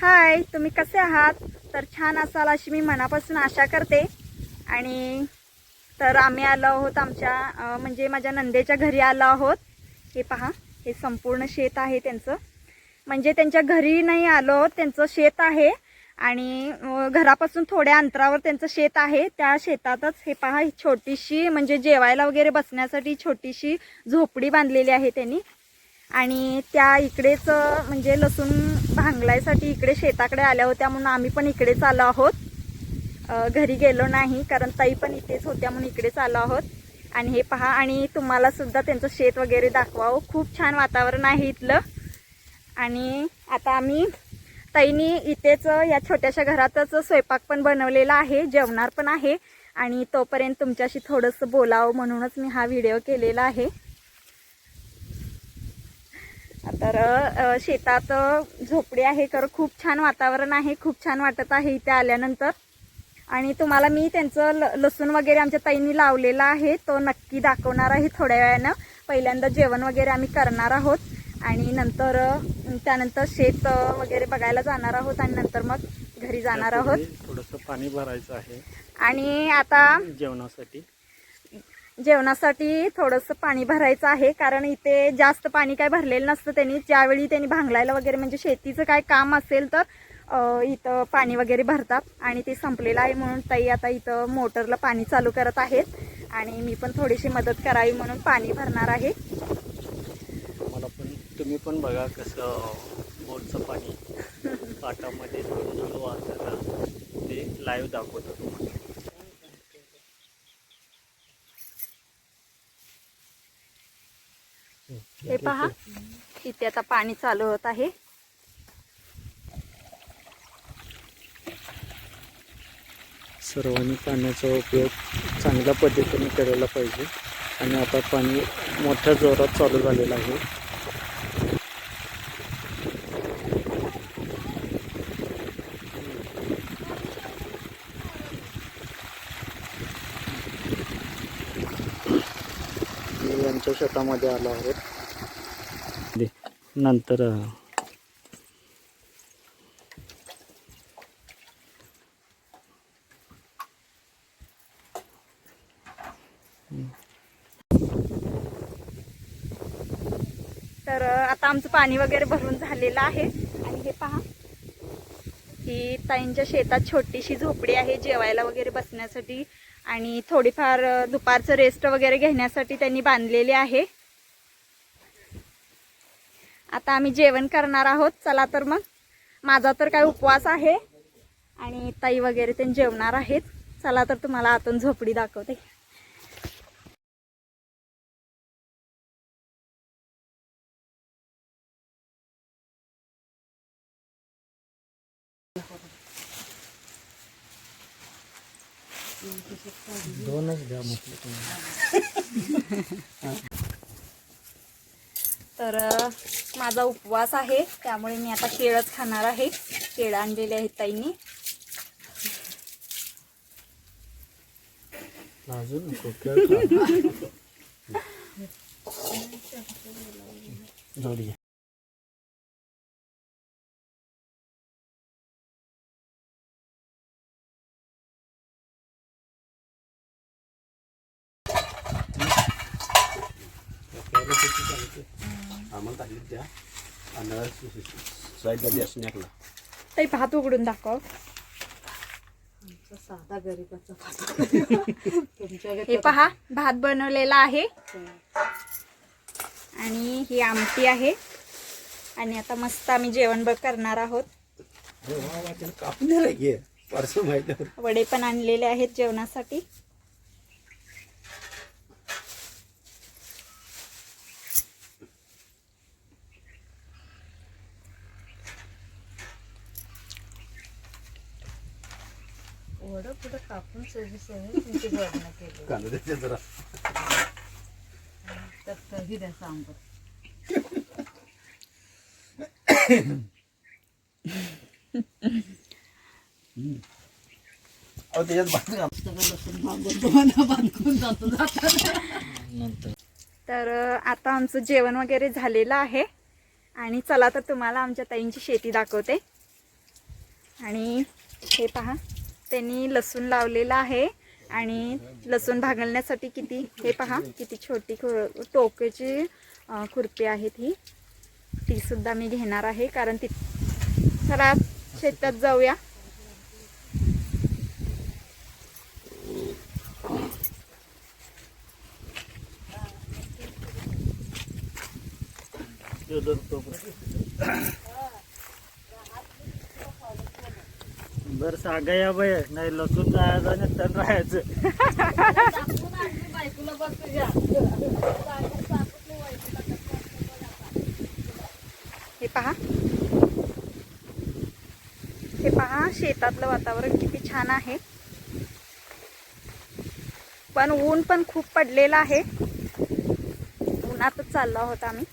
हाय तुम्ही कसे आहात? तर छान असाल अशी मी मनापासून आशा करते. आणि तर आम्ही आलो आहोत आमच्या म्हणजे माझ्या नंदेच्या घरी आलो आहोत. हे पहा हे संपूर्ण शेत आहे त्यांचं. म्हणजे त्यांच्या घरी नाही आलो आहोत त्यांचं शेत आहे. आणि घरापासून थोड्या अंतरावर त्यांचं शेत आहे. त्या शेतातच हे पहा छोटीशी म्हणजे जेवायला वगैरे बसण्यासाठी छोटीशी झोपडी बांधलेली आहे त्यांनी. आणि त्या इकडेच म्हणजे लसूण भांगलायसाठी इकडे शेताकडे आल्या होत्या म्हणून आम्ही पण इकडेच आलो आहोत. घरी गेलो नाही कारण ताई पण इथेच होत्या म्हणून इकडेच आलो आहोत. आणि हे पहा आणि तुम्हाला सुद्धा त्यांचं शेत वगैरे दाखवावं. खूप छान वातावरण आहे इथलं. आणि आता आम्ही ताईनी इथेच या छोट्याशा घरातच स्वयंपाक पण बनवलेला आहे जेवणार पण आहे. आणि तोपर्यंत तुमच्याशी थोडंसं बोलावं म्हणूनच मी हा व्हिडिओ केलेला आहे. तर शेतात झोपडी आहे तर खूप छान वातावरण आहे खूप छान वाटत आहे इथे आल्यानंतर. आणि तुम्हाला मी त्यांचं ल लसूण वगैरे आमच्या ताईंनी लावलेला आहे तो नक्की दाखवणार आहे थोड्या वेळानं. पहिल्यांदा जेवण वगैरे आम्ही करणार आहोत. आणि नंतर त्यानंतर शेत वगैरे बघायला जाणार आहोत आणि नंतर मग घरी जाणार आहोत. थोडस पाणी भरायचं आहे. आणि आता जेवणासाठी. जेवणासाठी थोडंसं पाणी भरायचं आहे कारण इथे जास्त पाणी काय भरलेलं नसतं त्यांनी. ज्यावेळी त्यांनी भांगलायला वगैरे म्हणजे शेतीचं काय काम असेल तर इथं पाणी वगैरे भरतात. आणि ते संपलेलं आहे म्हणून ताई आता इथं मोटरला पाणी चालू करत आहेत. आणि मी पण थोडीशी मदत करावी म्हणून पाणी भरणार आहे. मला पण तुम्ही पण बघा कसं बोरचं पाणी पाटामध्ये ते लाईव्ह दाखवतो तुम्हाला. हे पहा. इथे आता पाणी चालू होत आहे. सर्वांनी पाण्याचा उपयोग चांगल्या पद्धतीने करायला पाहिजे. आणि आता पाणी मोठ्या जोरात चालू झालेलं आहे. यांच्या शेतामध्ये आलो आहोत. नंतर तर आता आमचं पाणी वगैरे भरून झालेलं आहे. आणि हे पहा. ही ताईंच्या शेतात छोटीशी झोपडी आहे जेवायला वगैरे बसण्यासाठी. आणि थोडीफार दुपारचं रेस्ट वगैरे घेण्यासाठी त्यांनी बांधलेली आहे. आता आम्ही जेवण करणार आहोत. चला तर मग. माझा तर काय उपवास आहे. आणि ताई वगैरे ते जेवणार आहेत. चला तर तुम्हाला आतून झोपडी दाखवते. दोनच द्या म्हटलं तुम्ही. तर माझा उपवास आहे त्यामुळे मी आता केळच खाणार आहे. केळं आणलेले आहेत ताईंनी. अजून नको केळ खा. जोडी घ्या. आम्हाला ताकीद द्या आणि साईडला द्या स्नॅकला ताई भात उघडून दाखव. साधा गरीबाचा तुमच्या हे पहा भात बनवलेला आहे. आणि ही आमटी आहे. आणि आता मस्त आम्ही जेवण ब करणार आहोत. वडे पण आणलेले आहेत जेवणासाठी. कांदा जरा. तर अहो त्याच्यात बांधून तुम्हाला तर अ, आता आमचं जेवण वगैरे झालेलं आहे. आणि चला तर तुम्हाला आमच्या ताईंची शेती दाखवते. आणि हे पहा. त्यांनी लसूण लावलेलं आहे आणि लसूण भागलण्यासाठी किती हे पहा किती छोटी टोकेची अं, खुरपी आहेत ही ती सुद्धा मी घेणार आहे कारण ती चला शेतात जाऊया. बरं या बाय नाही लसूण जायचं आणि तण राहायचं. हे पहा. हे पहा शेतातलं वातावरण किती छान आहे. पण ऊन पण खूप पडलेलं आहे. उन्हातच चाललो आहोत आम्ही.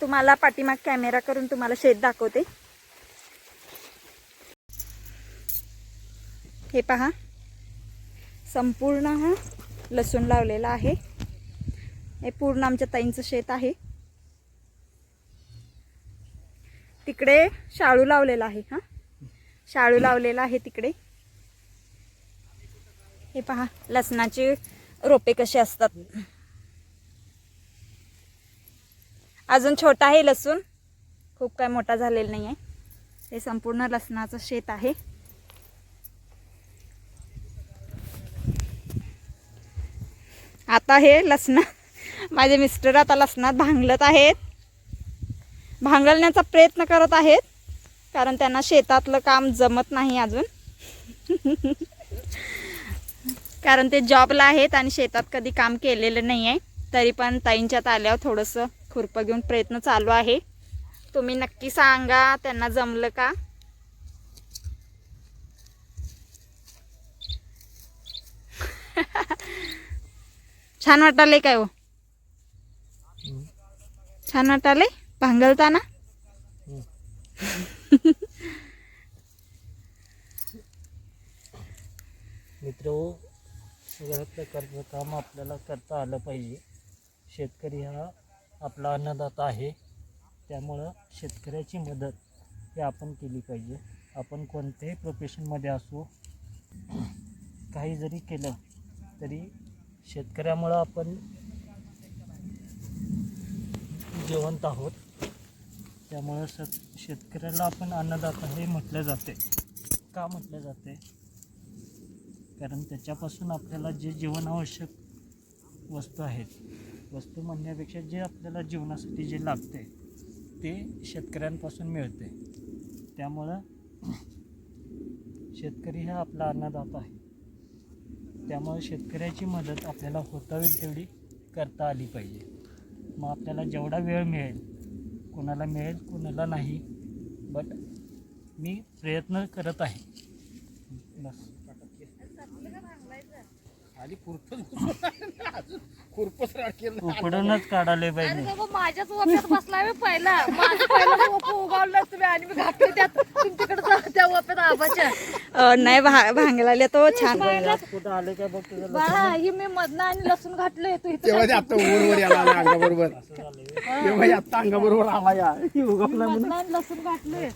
तुम्हाला पाठीमाग कॅमेरा करून तुम्हाला शेत दाखवते. हे पहा. संपूर्ण हा लसूण लावलेला आहे. हे पूर्ण आमच्या ताईंचं शेत आहे. तिकडे शाळू लावलेला आहे हा. शाळू लावलेला आहे तिकडे. हे पहा लसणाचे रोपे कसे असतात. अजून छोटा आहे लसूण. खूप काय मोठा झालेला नाही आहे हे संपूर्ण लसणाचं शेत आहे. आता हे लसणं माझे मिस्टर आता लसणात भांगलत आहेत. भांगलण्याचा प्रयत्न करत आहेत कारण त्यांना शेतातलं काम जमत नाही अजून. कारण ते जॉबला आहेत आणि शेतात कधी काम केलेलं नाही आहे तरी पण ताईंच्यात आल्यावर थोडंसं खुरपं घेऊन प्रयत्न चालू आहे. तुम्ही नक्की सांगा त्यांना जमलं का? छान वाटाले काय हो? छान वाटाले भांगलताना मित्र हो, सगळ्या प्रकारचं काम आपल्याला करता आलं पाहिजे. शेतकरी हा आपला अन्नदाता आहे. त्यामुळं शेतकऱ्याची मदत ही आपण केली पाहिजे. आपण कोणत्याही प्रोफेशनमध्ये असो काही जरी केलं तरी शेतकऱ्यामुळं आपण जिवंत आहोत. त्यामुळं स शेतकऱ्याला आपण अन्नदाता हे म्हटलं जाते. का म्हटलं जाते? कारण त्याच्यापासून आपल्याला जे जीवनावश्यक वस्तू आहेत वस्तू म्हणण्यापेक्षा जे आपल्याला जीवनासाठी जे लागते ते शेतकऱ्यांपासून मिळते. त्यामुळं शेतकरी हा आपला अन्नदाता आहे. त्यामुळे शेतकऱ्याची मदत आपल्याला होता होईल तेवढी करता आली पाहिजे. मग आपल्याला जेवढा वेळ मिळेल कोणाला मिळेल कोणाला नाही बट मी प्रयत्न करत आहे. बस. उकडूनच काढाले पाहिजे माझ्याच वाफ्यात बसलाय बे पहिला. माझं पहिला वाप उगावलं तुम्ही आणि मी घातले त्यात. तुमच्याकडे त्या वाफ्यात आबाच्या. नाही भा भांगलाले तो छान यात कुठं आले काय बघ तुझं बाळा ही मी मधनं आणि लसूण घातलंय तू इथं. तेव्हा ते आता याला आला अंगाबरोबर. तेव्हा आता अंगाबरोबर आला या. मधनं आणि लसूण घातलंय.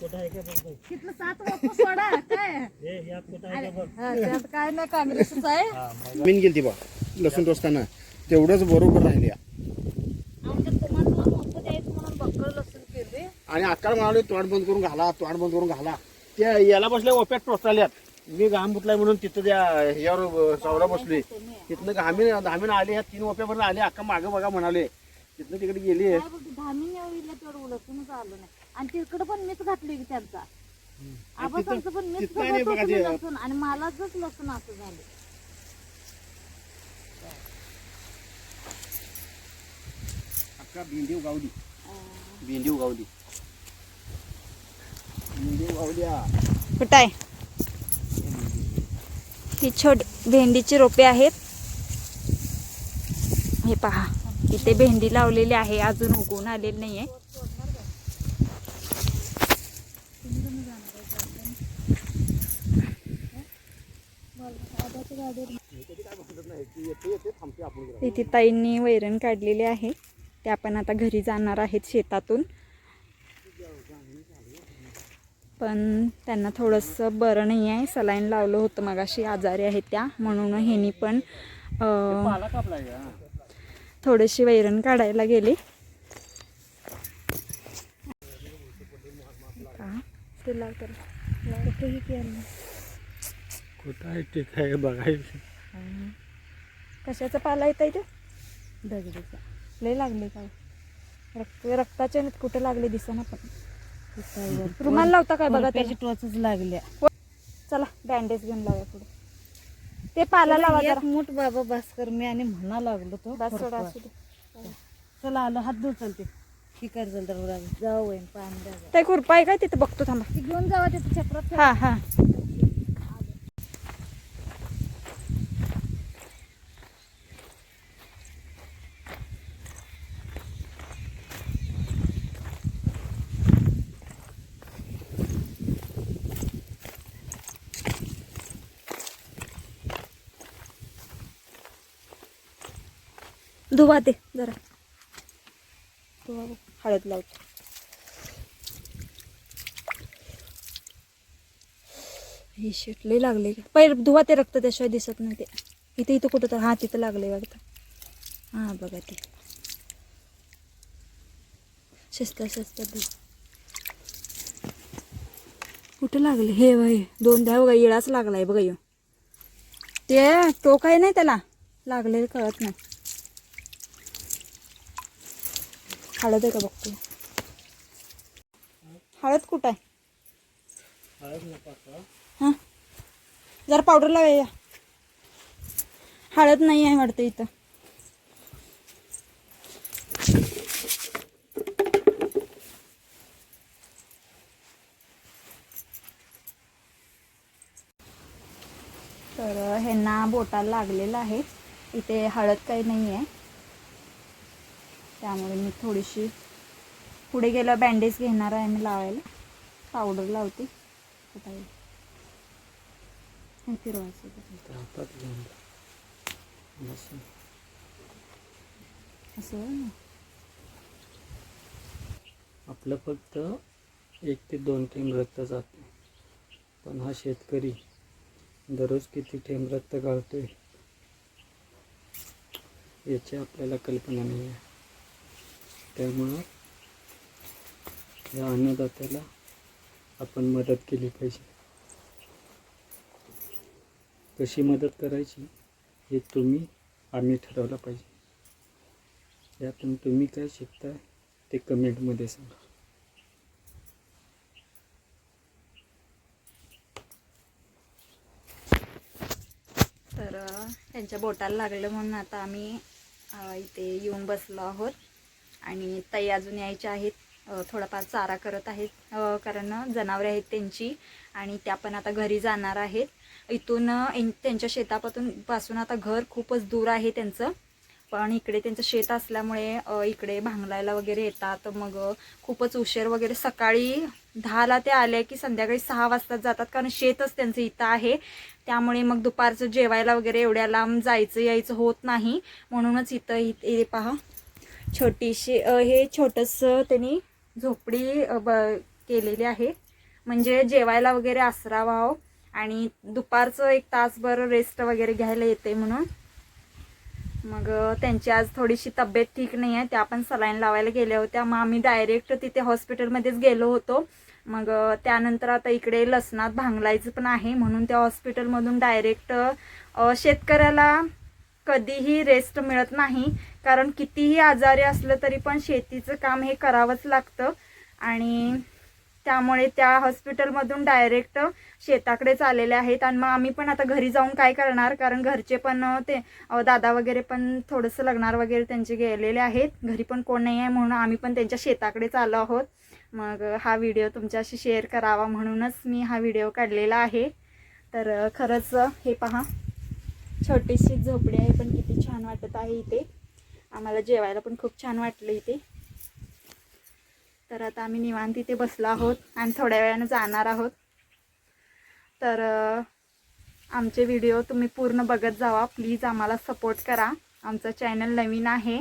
तिथलं सात सोडा काय? हे यात कुठं आहे का बघ? त्यात काय नाही काँग्रेसच आहे. मीन गेलती बा लसूण टोचताना. तेवढंच बरोबर राहिले आमच्या तुम्हाला तुला मोठं द्यायचं म्हणून बक्कळ लसूण केले. आणि अक्काला म्हणाले तोंड बंद करून घाला तोंड बंद करून घाला. त्या याला बसल्या ओप्यात टोचताल्यात मी घाम फुटलाय म्हणून तिथं त्या ह्यावर चौरा बसली. तिथनं घामी धामीनं आले ह्या तीन ओप्यापर्यंत आले. अक्का मागं बघा म्हणाले. तिथनं तिकडे गेली. धामीन आलं नाही. आणि तिकडं पण मीच घातली की त्यांचा. आबासांचं पण मीच लसूण आणि मलाच लसूण असं झालं. भेंडी उगावली. भेंडी उगावली. कुठं आहे? ही छोट भेंडीची रोपे आहेत. हे पहा इथे भेंडी लावलेली आहे अजून उगवून आलेली नाही आहे इथे ताईंनी वैरण काढलेले आहे. ते आपण आता घरी जाणार आहेत शेतातून. पण त्यांना थोडंसं बरं नाही आहे सलाईन लावलं होतं मगाशी आजारी आहेत त्या म्हणून ह्यांनी पण का थोडीशी वैरण काढायला गेली का? ते लाव त्याला. लाव. कुठेही केलं. कुठं आहे ते काय बघायचं कशाचा पाला येत आहे ते दगडीचा लय लागले काय रक्त रक्ताचे नाहीत कुठे लागले दिसेना पण रुमाल लावता काय बघा त्याची टोचच लागल्या. चला बँडेज घेऊन लावा पुढे. ते पाला लावा जरा. मूठ बाबा भास्कर मी आणि म्हणा लागलो तो बस सोडा फरफर. असू दे. चला आलो हात धुव चलते. ही कर जाऊ पाणी द्या. ते खुरपा आहे काय तिथे? बघतो थांबा. ती घेऊन जावा तिथे चक्रात हा हा. धुवा ते जरा. धुवा. हळद लावतो. हे शेट लय लागले. पहिले धुवा ते रक्त त्याशिवाय दिसत नाही ते इथे इथं कुठं तर हा तिथं लागले वाटतं. हां बघा ते. शिस्त शिस्त कुठं लागले? हे बाई दोन द्या बघा इळाच लागलाय बघा ह्यो. ते टोक आहे नाही त्याला? लागले कळत नाही. हळद आहे का बघतो? हळद कुठं आहे? हां. जरा पावडर लावूया हळद नाही आहे वाटतं इथं. तर ह्यांना बोटाला लागलेलं आहे. इथे हळद काही नाही आहे. त्यामुळे मी थोडीशी पुढे गेलं बँडेज घेणार आहे मी लावायला. पावडर लावते. फिरवायचं. असं. आपलं फक्त एक ते दोन थेंब रक्त जाते. पण हा शेतकरी दररोज किती थेंब रक्त गाळतोय याची आपल्याला कल्पना नाही आहे त्यामुळं या अन्नदात्याला आपण मदत केली पाहिजे. कशी मदत करायची हे तुम्ही आम्ही ठरवलं पाहिजे. यातून तुम्ही काय शिकताय ते कमेंटमध्ये सांगा. तर त्यांच्या बोटाला लागलं म्हणून आता आम्ही इथे येऊन बसलो आहोत. आणि ताई अजून यायच्या आहेत. थोडाफार चारा करत आहेत. कारण जनावरे आहेत त्यांची आणि त्या पण आता घरी जाणार आहेत. इथून त्यांच्या शेतापासून पासून आता घर खूपच दूर आहे त्यांचं. पण इकडे त्यांचं शेत असल्यामुळे इकडे भांगलायला वगैरे येतात. मग खूपच उशीर वगैरे. सकाळी दहाला ते आले की संध्याकाळी सहा वाजता जातात. कारण शेतच त्यांचं इथं आहे. त्यामुळे मग दुपारचं जेवायला वगैरे एवढ्या लांब जायचं यायचं होत नाही. म्हणूनच इथं इथे पहा. छोटीशी हे छोटंसं त्यांनी झोपडी ब केलेली आहे. म्हणजे जेवायला वगैरे आसरा व्हावं हो. आणि दुपारचं एक तासभर रेस्ट वगैरे घ्यायला येते म्हणून. मग त्यांची आज थोडीशी तब्येत ठीक नाही आहे त्या पण सलाईन लावायला गेल्या होत्या. मग आम्ही डायरेक्ट तिथे हॉस्पिटलमध्येच गेलो होतो. मग त्यानंतर आता इकडे लसणात भांगलायचं पण आहे म्हणून त्या हॉस्पिटलमधून डायरेक्ट शेतकऱ्याला कधीही रेस्ट मिळत नाही. कारण कितीही आजारी असलं तरी पण शेतीचं काम हे करावंच लागतं. आणि त्यामुळे त्या हॉस्पिटलमधून डायरेक्ट शेताकडेच आलेले आहेत. आणि मग आम्ही पण आता घरी जाऊन काय करणार? कारण घरचे पण ते दादा वगैरे पण थोडंसं लग्नार वगैरे त्यांचे गेलेले आहेत. घरी पण कोण नाही आहे म्हणून आम्ही पण त्यांच्या शेताकडेच आलो आहोत. मग हा व्हिडिओ तुमच्याशी शेअर करावा म्हणूनच मी हा व्हिडिओ काढलेला आहे. तर खरंच हे पहा. छोटीशी झोपडी आहे पण किती छान वाटत आहे इथे. आम्हाला जेवायला पण खूप छान वाटलं इथे. तर आता आम्ही निवांत इथे बसलो आहोत आणि थोड्या वेळानं जाणार आहोत. तर आमचे व्हिडिओ तुम्ही पूर्ण बघत जावा. प्लीज आम्हाला सपोर्ट करा. आमचं चॅनल नवीन आहे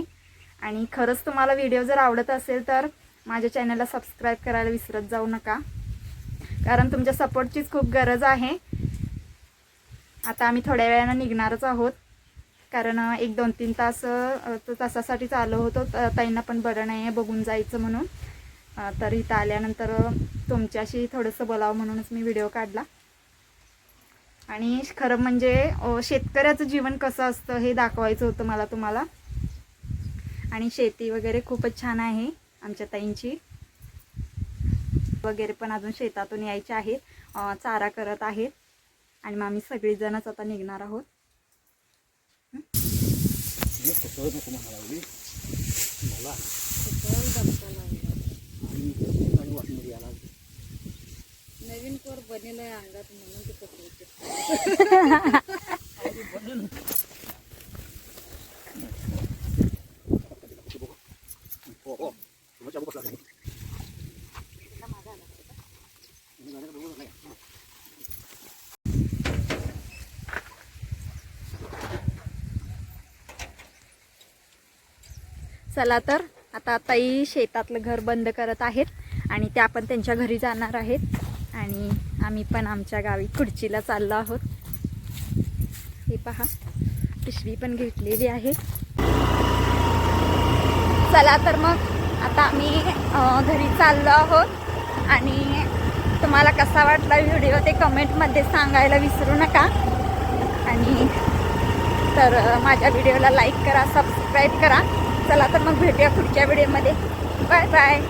आणि खरंच तुम्हाला व्हिडिओ जर आवडत असेल तर माझ्या चॅनलला सबस्क्राईब करायला विसरत जाऊ नका. कारण तुमच्या सपोर्टचीच खूप गरज आहे. आता आम्ही थोड्या वेळानं निघणारच आहोत. कारण एक दोन तीन तास तासासाठीच आलो होतो. ताईंना पण बरं नाही आहे बघून जायचं म्हणून. तर इथं आल्यानंतर तुमच्याशी थोडंसं बोलावं म्हणूनच मी व्हिडिओ काढला. आणि खरं म्हणजे शेतकऱ्याचं जीवन कसं असतं हे दाखवायचं होतं मला तुम्हाला. आणि शेती वगैरे खूपच छान आहे आमच्या ताईंची. वगैरे पण अजून शेतातून यायचे आहेत. चारा करत आहेत. आणि मग आम्ही सगळीजणच आता निघणार आहोत. नवीन कोर बनेल अंगात म्हणून ते कपडे चला तर आता ताई शेतातलं घर बंद करत आहेत आणि त्या पण त्यांच्या घरी जाणार आहेत. आणि आम्ही पण आमच्या गावी खुर्चीला चाललो आहोत. हे पहा पिशवी पण घेतलेली आहे. चला तर मग आता आम्ही घरी चाललो आहोत. आणि तुम्हाला कसा वाटला व्हिडिओ ते कमेंटमध्ये सांगायला विसरू नका. आणि तर माझ्या व्हिडिओला लाईक करा सबस्क्राईब करा. चला तर मग भेटूया पुढच्या व्हिडिओमध्ये. Bye bye.